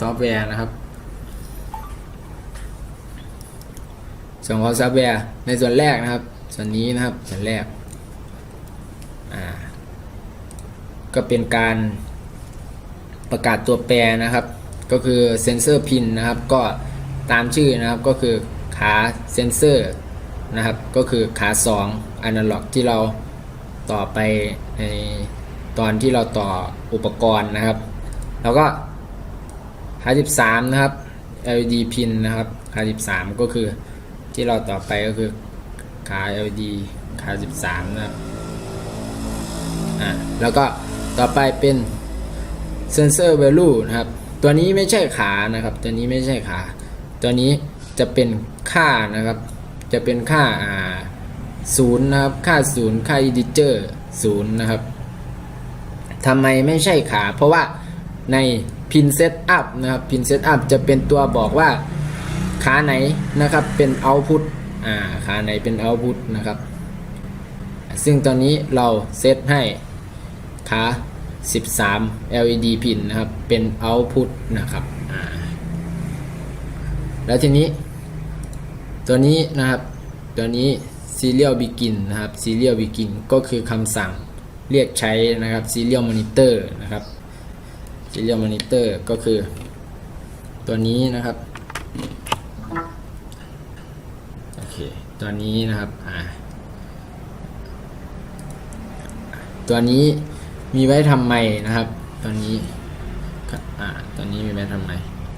ซอฟต์แวร์นะครับ ส่วนของซอฟต์แวร์ในส่วนแรกนะครับ ส่วนนี้นะครับส่วนแรกก็เป็นการประกาศตัวแปรนะครับ ก็คือเซนเซอร์พินนะครับ ก็ตามชื่อนะครับก็คือขาเซนเซอร์นะครับ ก็คือขา2 a n a l o g ที่เราต่อไปในตอนที่เราต่ออุปกรณ์นะครับ แล้วก็ ขา13นะครับ LED pin นะครับขา13ก็คือที่เราต่อไปก็คือขา LED ขา 13 นะครับ อ่า แล้วก็ต่อไปเป็น sensor value นะครับ ตัวนี้ไม่ใช่ขานะครับ ตัวนี้ไม่ใช่ขา ตัวนี้จะเป็นค่านะครับ จะเป็นค่าอ่าศูนย์นะครับ ค่าศูนย์ค่า integer ศูนย์นะครับทำไมไม่ใช่ขา เพราะว่าใน pin setup นะครับ pin setup จะเป็นตัวบอกว่าขาไหนนะครับเป็น output อ่าขาไหนเป็น output นะครับ ซึ่งตอนนี้เราเซตให้ขา 13 LED pin นะครับเป็น output นะครับอ่าแล้วทีนี้ ตัวนี้นะครับตัวนี้ serial begin นะครับ serial begin ก็คือคำสั่งเรียกใช้นะครับ serial monitor นะครับ serial monitor ก็คือ ตัวนี้นะครับโอเคตัวนี้นะครับอ่าตัวนี้มีไว้ทำไมนะครับ ตัวนี้อ่าตัวนี้มีไว้ทำไม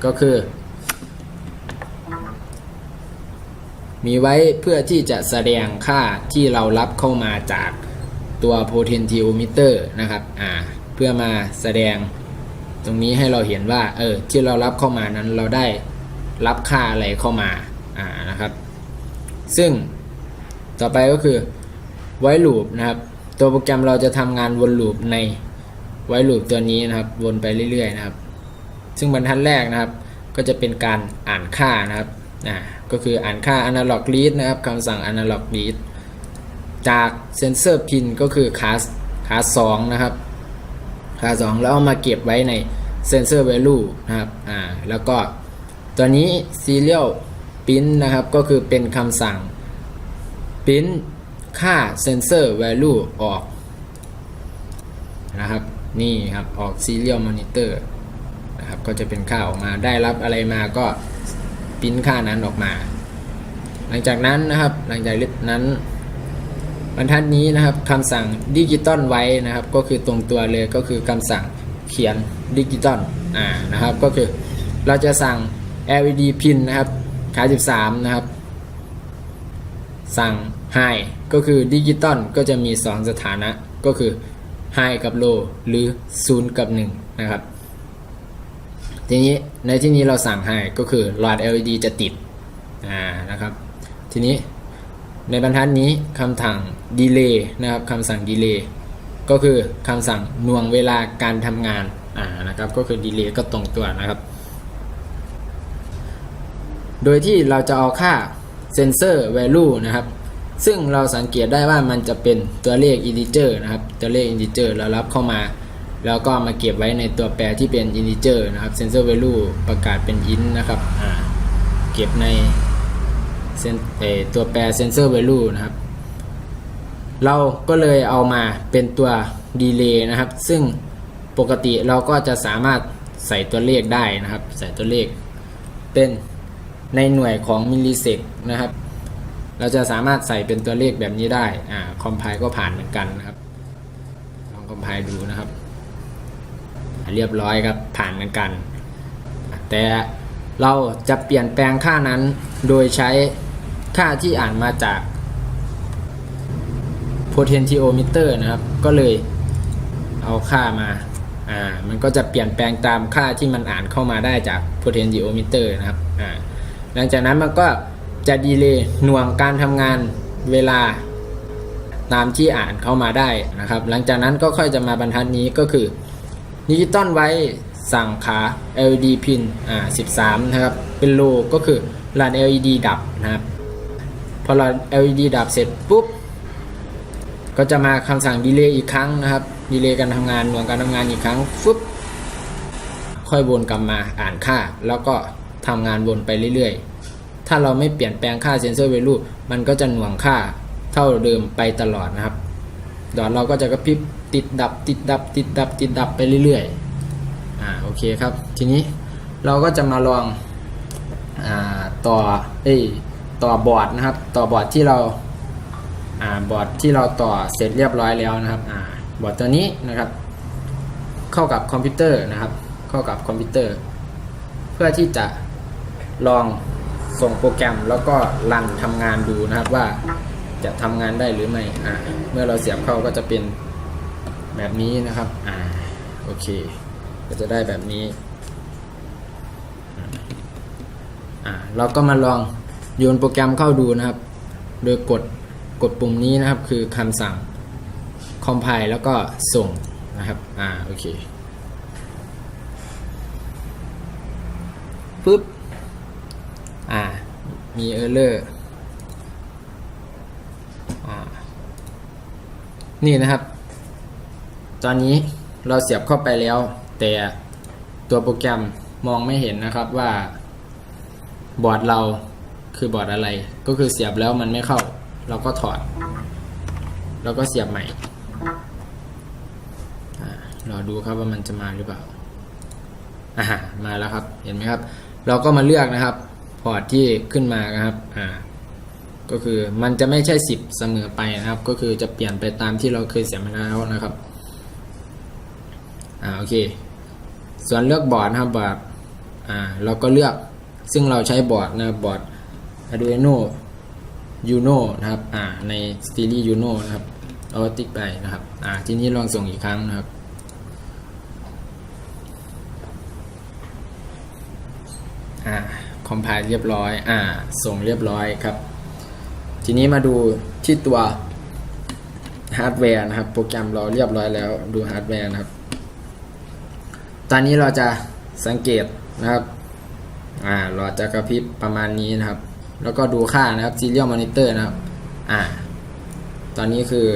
ก็คือ มีไว้เพื่อที่จะแสดงค่าที่เรารับเข้ามาจากตัว potentiometer นะครับอ่าเพื่อมาแสดง ตรงนี้ให้เราเห็นว่าเออที่เรารับเข้ามานั้นเราได้รับค่าอะไรเข้ามาอ่านะครับ ซึ่งต่อไปก็คือไว้ลูปนะครับ ตัวโปรแกรมเราจะทำงานวนลูปในไว้ลูปตัวนี้นะครับ วนไปเรื่อยๆนะครับ ซึ่งบรรทัดแรกนะครับ ก็จะเป็นการอ่านค่านะครับอ่าก็คืออ่านค่า analog read นะครับคำสั่ง analog read จากเซนเซอร์พินก็คือขาขา2นะครับ ขา2 แล้วเอามาเก็บไว้ในเซนเซอร์ value นะครับอ่าแล้วก็ตัวนี้ serial print นะครับ ก็คือเป็นคำสั่ง print ค่า sensor value ออกนะครับนี่ครับออก serial monitor นะครับก็จะเป็นค่าออกมาได้รับอะไรมาก็ปริ้นค่านั้นออกมา หลังจากนั้นนะครับหลังจากนั้น บรรทัดนี้นะครับคำสั่งดิจิตอลไว้นะครับ ก็คือตรงตัวเลยก็คือคำสั่งเขียนดิจิตอลอ่านะครับ ก็คือเราจะสั่ง LED pin นะครับขา13 นะครับ สั่ง High ก็คือดิจิตอลก็จะมี 2 สถานะ ก็คือ High กับ Low หรือ 0 กับ 1 นะครับ ทีนี้ในที่นี้เราสั่ง High ก็คือหลอด LED จะติดอ่านะครับ ทีนี้ ในบรรทัดนี้คำสั่ง Delay นะครับคำสั่ง Delay ก็คือคำสั่งหน่วงเวลาการทำงานอ่านะครับก็คือ Delay ก็ตรงตัวนะครับ โดยที่เราจะเอาค่า Sensor Value นะครับ ซึ่งเราสังเกตได้ว่ามันจะเป็นตัวเลข integer นะครับ ตัวเลข integer เรารับเข้ามา แล้วก็มาเก็บไว้ในตัวแปรที่เป็น integer นะครับ sensor value ประกาศเป็น int นะครับเก็บใน ตัวแปร sensor value นะครับ เราก็เลยเอามาเป็นตัว delay นะครับ ซึ่งปกติเราก็จะสามารถใส่ตัวเลขได้นะครับ ใส่ตัวเลข เป็นในหน่วยของมิลลิเซกนะครับ เราจะสามารถใส่เป็นตัวเลขแบบนี้ได้อ่าคอมไพล์ก็ผ่านเหมือนกันนะครับลองคอมไพล์ดูนะครับ เรียบร้อยครับผ่านเหมือนกัน แต่เราจะเปลี่ยนแปลงค่านั้นโดยใช้ ค่าที่อ่านมาจาก potentiometer นะครับ ก็เลยเอาค่ามา อ่า มันก็จะเปลี่ยนแปลงตามค่าที่มันอ่านเข้ามาได้จาก potentiometer นะครับ อ่า หลังจากนั้นมันก็จะดีเลย์หน่วงการทำงานเวลาตามที่อ่านเข้ามาได้นะครับ หลังจากนั้นก็ค่อยจะมาบรรทัดนี้ก็คือดิจิตอลไว้สั่งขา LED pin อ่า 13 นะครับ เป็นโลก็คือรัน LED ดับนะครับ พอเรา LED ดับเสร็จปุ๊บ ก็จะมาคำสั่งดีเลย์อีกครั้งนะครับดีเลย์การทำงานหน่วงการทำงานอีกครั้งฟึบค่อยวนกลับมาอ่านค่า แล้วก็ทำงานวนไปเรื่อยๆ ถ้าเราไม่เปลี่ยนแปลงค่า sensor value มันก็จะหน่วงค่าเท่าเดิมไปตลอดนะครับดอทเราก็จะกระพริบติดดับ ติดดับ ติดดับ ติดดับไปเรื่อยๆ อ่าโอเคครับ ทีนี้เราก็จะมาลองอ่าต่อเอ้ ต่อบอร์ดนะครับ ต่อบอร์ดที่เราอ่าบอร์ดที่เราต่อเสร็จเรียบร้อยแล้วนะครับอ่าบอร์ดตัวนี้นะครับ เข้ากับคอมพิวเตอร์นะครับ เข้ากับคอมพิวเตอร์ เพื่อที่จะลองส่งโปรแกรมแล้วก็รันทำงานดูนะครับว่าจะทำงานได้หรือไม่อ่าเมื่อเราเสียบเข้าก็จะเป็นแบบนี้นะครับอ่าโอเค ก็จะได้แบบนี้อ่าเราก็มาลอง โยนโปรแกรมเข้าดูนะครับ โดยกดกดปุ่มนี้นะครับคือคำสั่ง compile แล้วก็ส่งนะครับ อ่า โอเคปึ๊บ อ่า มี error อ่า นี่นะครับ ตอนนี้เราเสียบเข้าไปแล้ว แต่ตัวโปรแกรมมองไม่เห็นนะครับว่าบอร์ดเรา คือบอร์ดอะไร ก็คือเสียบแล้วมันไม่เข้า เราก็ถอด แล้วก็เสียบใหม่รอดูครับว่ามันจะมาหรือเปล่าอ่ามาแล้วครับ เห็นไหมครับ เราก็มาเลือกนะครับ พอร์ตที่ขึ้นมานะครับ อ่า ก็คือมันจะไม่ใช่ 10 เสมอไปนะครับ ก็คือจะเปลี่ยนไปตามที่เราเคยเสียบมาแล้วนะครับ อ่า โอเค ส่วนเลือกบอร์ดนะครับบอร์ด อ่า เราก็เลือก ซึ่งเราใช้บอร์ดนะครับบอร์ด Arduino Uno นะครับอ่าในซีรีส์ Uno นะครับเอาติ๊กไปนะครับอ่าทีนี้ลองส่งอีกครั้งนะครับอ่าคอมไพล์เรียบร้อยอ่าส่งเรียบร้อยครับ ทีนี้มาดูที่ตัวฮาร์ดแวร์นะครับ โปรแกรมเราเรียบร้อยแล้วดูฮาร์ดแวร์นะครับ ตอนนี้เราจะสังเกตนะครับอ่าเราจะกระพริบประมาณนี้นะครับ แล้วก็ดูค่านะครับ serial monitor นะครับ อ่า ตอนนี้คือ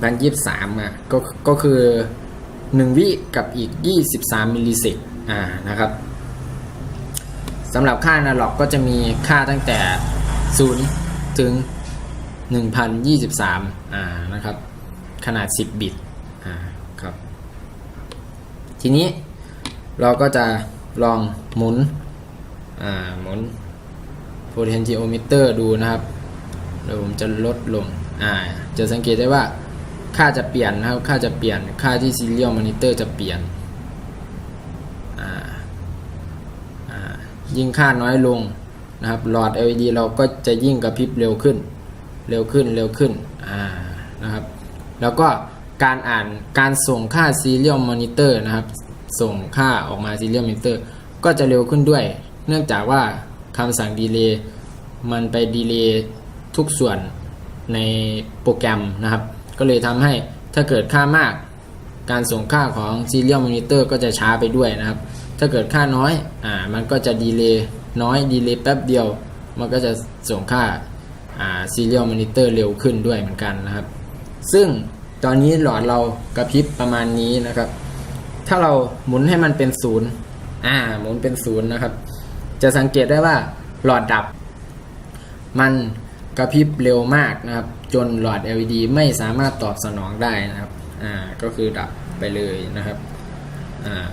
1023อะก็ก็คือ 1 วิกับอีก 23 มิลลิเซกอ่านะครับสำหรับค่า analog ก็จะมีค่าตั้งแต่ 0 ถึง 1023อ่านะครับ ขนาด 10 บิตอ่าครับ ทีนี้เราก็จะลองหมุนอ่าหมุน potentiometer ดูนะครับเดี๋ยวผมจะลดลงอ่าจะสังเกตได้ว่าค่าจะเปลี่ยนนะครับ ค่าจะเปลี่ยน ค่าที่ serial monitor จะเปลี่ยนอ่าอ่ายิ่งค่าน้อยลงนะครับ หลอด LED เราก็จะยิ่งกระพริบเร็วขึ้น เร็วขึ้น เร็วขึ้นอ่านะครับ แล้วก็การอ่านการส่งค่า serial monitor นะครับ ส่งค่าออกมา serial monitor ก็จะเร็วขึ้นด้วย เนื่องจากว่า คำสั่งดีเลย์มันไปดีเลย์ทุกส่วนในโปรแกรมนะครับ ก็เลยทำให้ถ้าเกิดค่ามาก การส่งค่าของ serial monitor ก็จะช้าไปด้วยนะครับ ถ้าเกิดค่าน้อย อ่า มันก็จะดีเลย์น้อยดีเลย์แป๊บเดียว มันก็จะส่งค่า อ่า serial monitor เร็วขึ้นด้วยเหมือนกันนะครับ ซึ่งตอนนี้หลอดเรากระพริบประมาณนี้นะครับ ถ้าเราหมุนให้มันเป็นศูนย์อ่า หมุนเป็นศูนย์นะครับ จะสังเกตได้ว่าหลอดดับ มันกระพริบเร็วมากนะครับ จนหลอด LED ไม่สามารถตอบสนองได้นะครับอ่าก็คือดับไปเลยนะครับอ่า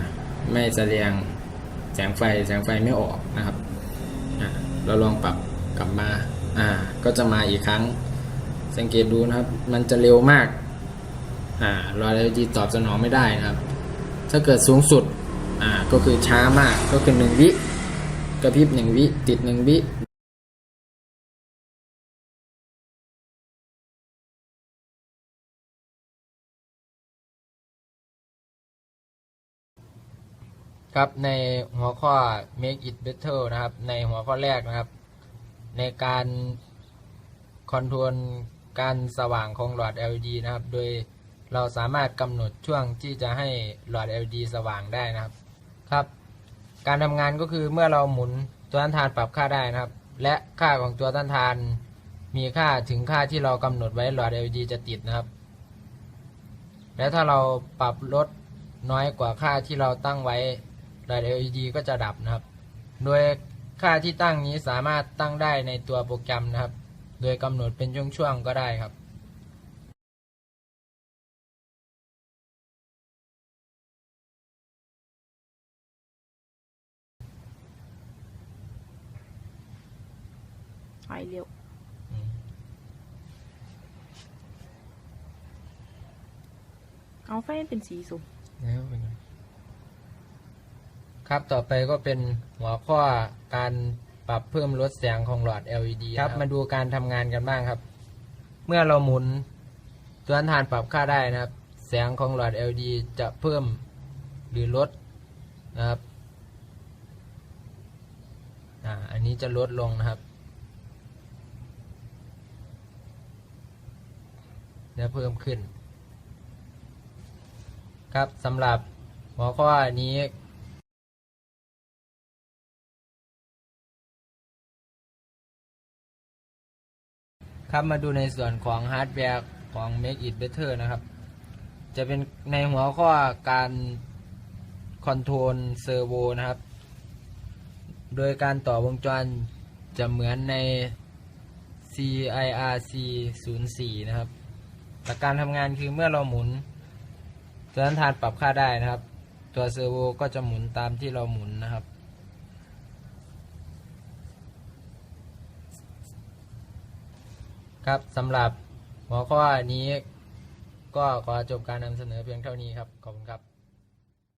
ไม่แสดงแสงไฟแสงไฟไม่ออกนะครับอ่าเราลองปรับกลับมาอ่าก็จะมาอีกครั้งสังเกตดูนะครับ มันจะเร็วมากอ่าหลอด LED ตอบสนองไม่ได้นะครับ ถ้าเกิดสูงสุดอ่าก็คือช้ามากก็คือหนึ่งวิ กระพริบหนึ่งวิ ติดหนึ่งวิครับในหัวข้อ make it better นะครับ ในหัวข้อแรกนะครับ ในการคอนโทรลการสว่างของหลอด LED นะครับ โดยเราสามารถกำหนดช่วงที่จะให้หลอด LED สว่างได้นะครับ ครับ การทำงานก็คือเมื่อเราหมุนตัวต้านทานปรับค่าได้นะครับ และค่าของตัวต้านทาน มีค่าถึงค่าที่เรากำหนดไว้หลอด LED จะติดนะครับ และถ้าเราปรับลดน้อยกว่าค่าที่เราตั้งไว้หลอด LED ก็จะดับนะครับ โดยค่าที่ตั้งนี้สามารถตั้งได้ในตัวโปรแกรมนะครับ โดยกำหนดเป็นช่วงๆก็ได้ครับ ถอยเร็วเอาไฟให้เป็นสีสุ่มแล้วเป็นไงครับต่อไปก็เป็นหัวข้อการปรับเพิ่มลดแสงของหลอด LED ครับมาดูการทำงานกันบ้างครับ เมื่อเราหมุนตัวฐานปรับค่าได้นะครับ แสงของหลอด LED จะเพิ่มหรือลดนะครับอ่าอันนี้จะลดลงนะครับ และเพิ่มขึ้น ครับสำหรับหัวข้อนี้ครับมาดูในส่วนของฮาร์ดแวร์ของ Make It Better นะครับ จะเป็นในหัวข้อการคอนโทรลเซอร์โวนะครับ โดยการต่อวงจรจะเหมือนใน CIRC 04นะครับ หลักการทำงานคือเมื่อเราหมุน ตัวนั้นทานปรับค่าได้นะครับ ตัวเซอร์โวก็จะหมุนตามที่เราหมุนนะครับ ครับสำหรับหัวข้อนี้ก็ขอจบการนำเสนอเพียงเท่านี้ครับ ขอบคุณครับ